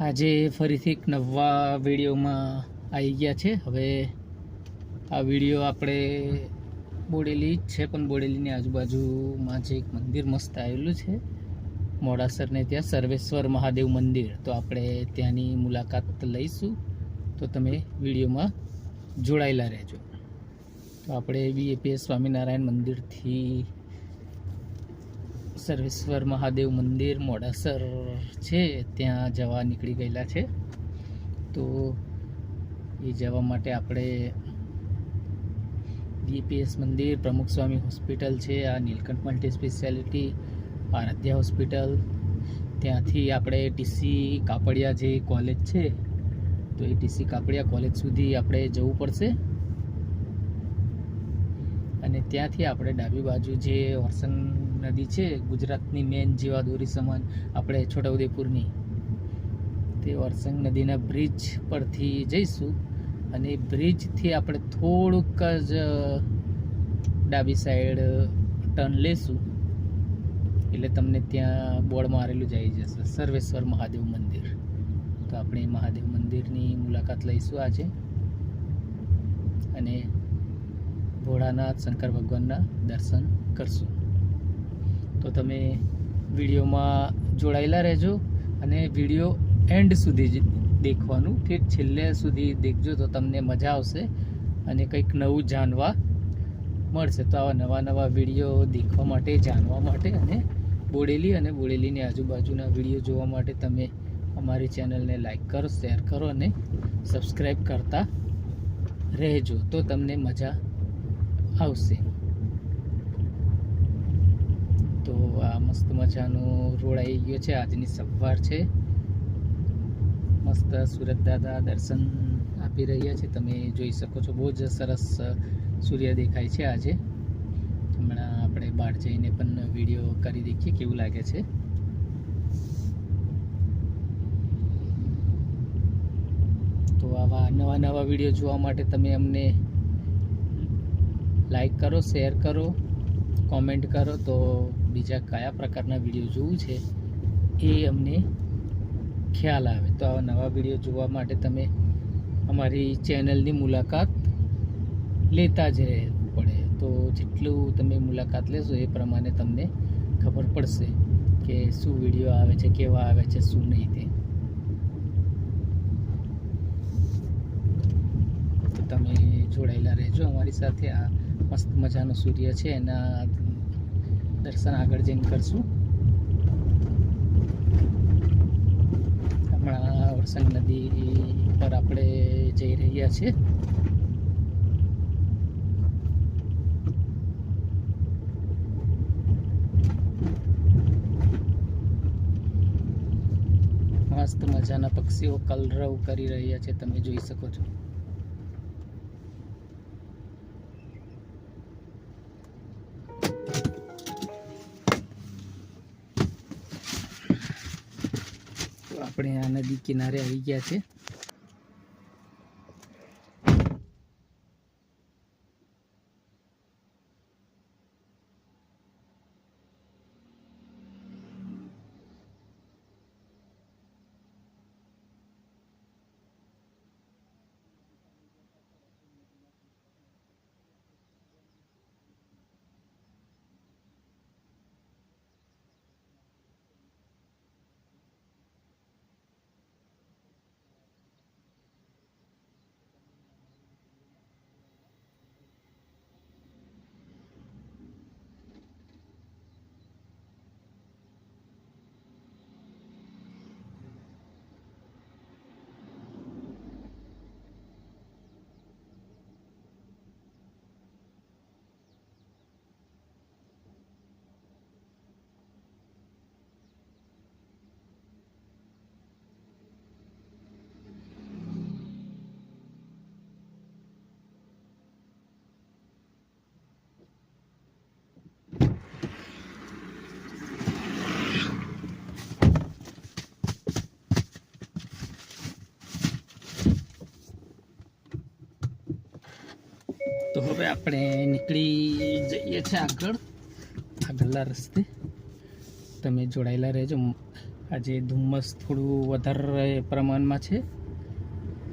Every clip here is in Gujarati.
આજે ફરીથી એક નવા વિડીયોમાં આવી ગયા છે. હવે આ વીડિયો આપણે બોડેલી જ છે, પણ બોડેલીની આજુબાજુમાં જે એક મંદિર મસ્ત આવેલું છે, મોડાસરને ત્યાં સર્વેશ્વર મહાદેવ મંદિર. તો આપણે ત્યાંની મુલાકાત લઈશું. તો તમે વિડીયોમાં જોડાયેલા રહેજો. તો આપણે બીએપીએસ સ્વામિનારાયણ મંદિરથી સર્વેશ્વર મહાદેવ મંદિર, મોડાસર છે, ત્યાં જવા નીકળી ગયેલા છે. તો એ જવા માટે આપણે બીપીએસ મંદિર, પ્રમુખ સ્વામી હોસ્પિટલ છે, આ Neelkanth multi speciality, Aaradhya hospital. ત્યાંથી આપણે ટીસી કાપડિયા જે કોલેજ છે, તો એ ટીસી કાપડિયા કોલેજ સુધી આપણે જવું પડશે. ત્યાંથી આપણે ડાબી બાજુ જે વરસંગ નદી છે, ગુજરાતની મેન જીવાદોરી સમાન આપણે છોટાઉદેપુરની, તે વરસંગ નદીના બ્રિજ પરથી જઈશું અને બ્રિજથી આપણે થોડુંક જ, ડાબી સાઈડ ટર્ન લેશું. એટલે તમને ત્યાં બોર્ડ મારેલું જઈ જશે, સર્વેશ્વર મહાદેવ મંદિર. તો આપણે મહાદેવ મંદિરની મુલાકાત લઈશું આજે. અને ભોળાનાથ, શંકર ભગવાનના દર્શન કરશું. તો તમે વિડીયોમાં જોડાયેલા રહેજો અને વીડિયો એન્ડ સુધી જ દેખવાનું. ઠીક, છેલ્લે સુધી દેખજો તો તમને મજા આવશે અને કંઈક નવું જાણવા મળશે. તો આવા નવા નવા વીડિયો દેખવા માટે, જાણવા માટે અને બોડેલી અને બોડેલીની આજુબાજુના વીડિયો જોવા માટે તમે અમારી ચેનલને લાઈક કરો, શેર કરો અને સબસ્ક્રાઈબ કરતા રહેજો. તો તમને મજા આવશે. તો આ મસ્ત મજાનો રોડ આવી ગયો છે. આજની સવાર છે. મસ્ત સુરત દાદા દર્શન આપી રહ્યા છે. તમે જોઈ શકો છો. બહુ જ સરસ સૂર્ય દેખાય છે આજે. હમણાં આપણે બહાર જઈને પણ વીડિયો કરી દેખીએ કેવું લાગે છે. તો આવા નવા નવા વીડિયો જોવા માટે તમે અમને લાઈક કરો શેર કરો કોમેન્ટ કરો તો બીજા કયા પ્રકારના વીડિયો જોવું છે એ અમને ખ્યાલ આવે. તો આવા નવા વીડિયો જોવા માટે તમે અમારી ચેનલની મુલાકાત લેતા જ રહેવું પડે. તો જેટલું તમે મુલાકાત લેશો એ પ્રમાણે તમને ખબર પડશે કે શું વીડિયો આવે છે, કેવા આવે છે, શું નહીં તે તમે જોડાયેલા રહેજો અમારી સાથે. આ મસ્ત મજાનો સૂર્ય છે એના દર્શન આગળ જઈને કરશું. હમણાં વરસંગ નદી પર આપણે જઈ રહ્યા છીએ. મસ્ત મજાના પક્ષીઓ કલરવ કરી રહ્યા છે, તમે જોઈ શકો છો. આપણે આ નદી કિનારે આવી ગયા છે. તો હવે આપણે નીકળી જઈએ છીએ આગળ, આગળના રસ્તે. તમે જોડાયેલા રહેજો. આજે ધુમ્મસ થોડું વધારે પ્રમાણમાં છે,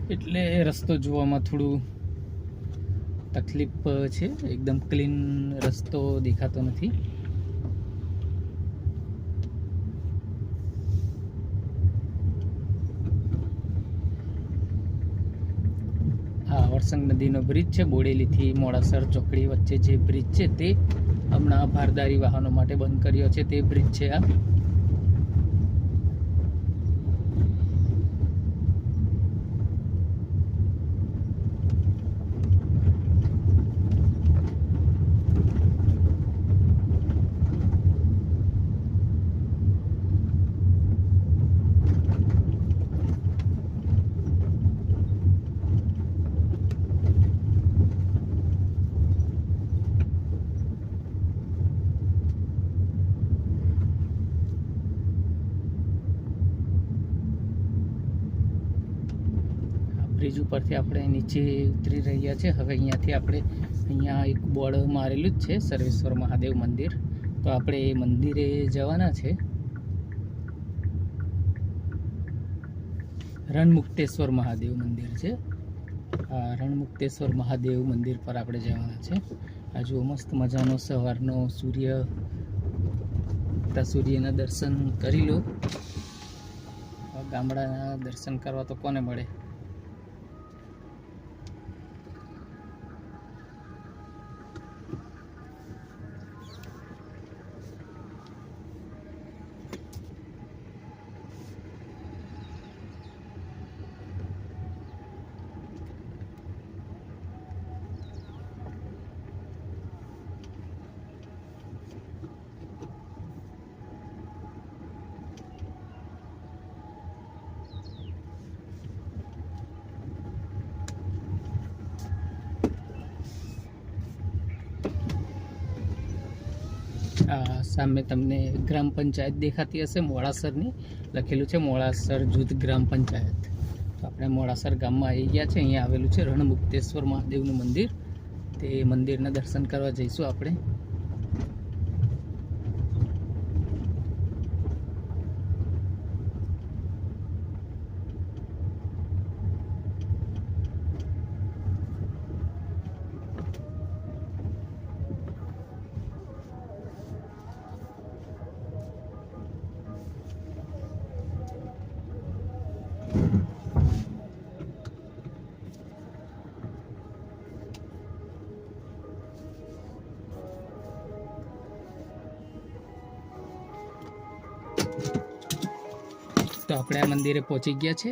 એટલે રસ્તો જોવામાં થોડું તકલીફ છે. એકદમ ક્લીન રસ્તો દેખાતો નથી. આ વરસંગ નદીનો બ્રિજ છે. બોડેલીથી મોડાસર ચોકડી વચ્ચે જે બ્રિજ છે તે હમણાં ભારદારી વાહનો માટે બંધ કર્યો છે. તે બ્રિજ છે આ. બ્રિજ ઉપરથી આપણે નીચે ઉતરી રહ્યા છે. હવે અહીંયાથી આપણે અહીંયા એક બોર્ડ મારેલું જ છે, સર્વેશ્વર મહાદેવ મંદિર. તો આપણે એ મંદિરે જવાના છે. રણમુક્તેશ્વર મહાદેવ મંદિર છે. આ રણમુક્તેશ્વર મહાદેવ મંદિર પર આપણે જવાના છે. જુઓ, મસ્ત મજાનો સવારનો સૂર્ય સૂર્યના દર્શન કરી લો. ગામડાના દર્શન કરવા તો કોને મળે? સામે તમને ગ્રામ પંચાયત દેખાતી હશે, મોડાસરની. લખેલું છે મોડાસર જૂથ ગ્રામ પંચાયત. તો આપણે મોડાસર ગામમાં આવી ગયા છે, અહીંયા આવેલું છે રણમુક્તેશ્વર મહાદેવનું મંદિર. તે મંદિરના દર્શન કરવા જઈશું આપણે. તો આપણે આ મંદિરે પહોંચી ગયા છે